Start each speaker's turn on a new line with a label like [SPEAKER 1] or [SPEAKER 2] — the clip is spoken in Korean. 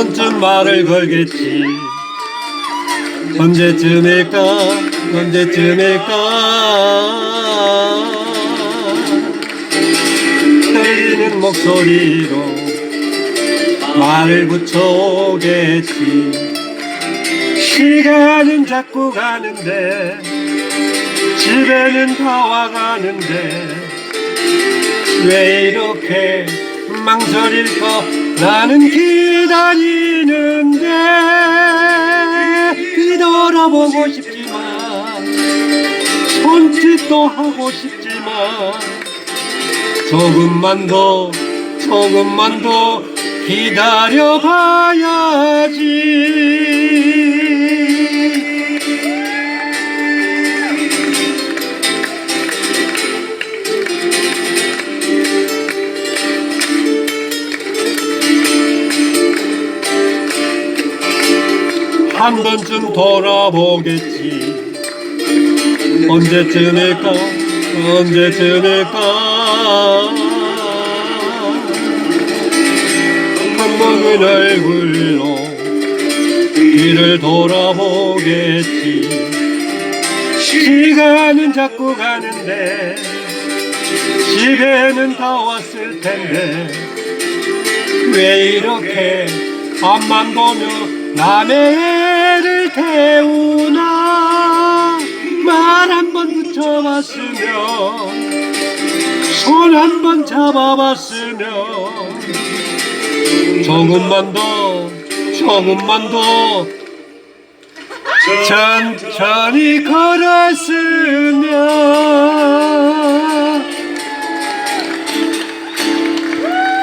[SPEAKER 1] 한 번쯤 말을 걸겠지? 언제쯤일까? 언제쯤일까? 떨리는 목소리로 말을 붙여오겠지. 시간은 자꾸 가는데 집에는 다 와가는데 왜 이렇게 망설일까 나는 기다리는데 뒤돌아보고 싶지만 손짓도 하고 싶지만 조금만 더 조금만 더 기다려 봐야지 한 번쯤 돌아보겠지. 언제쯤일까? 언제쯤일까? 한 번은 얼굴로 뒤를 돌아보겠지. 시간은 자꾸 가는데 집에는 다 왔을 텐데 왜 이렇게 앞만 보며 남의 태우나 말 한 번 붙여봤으면 손 한 번 잡아봤으면. 조금만 더 조금만 더. 천천히 걸었으면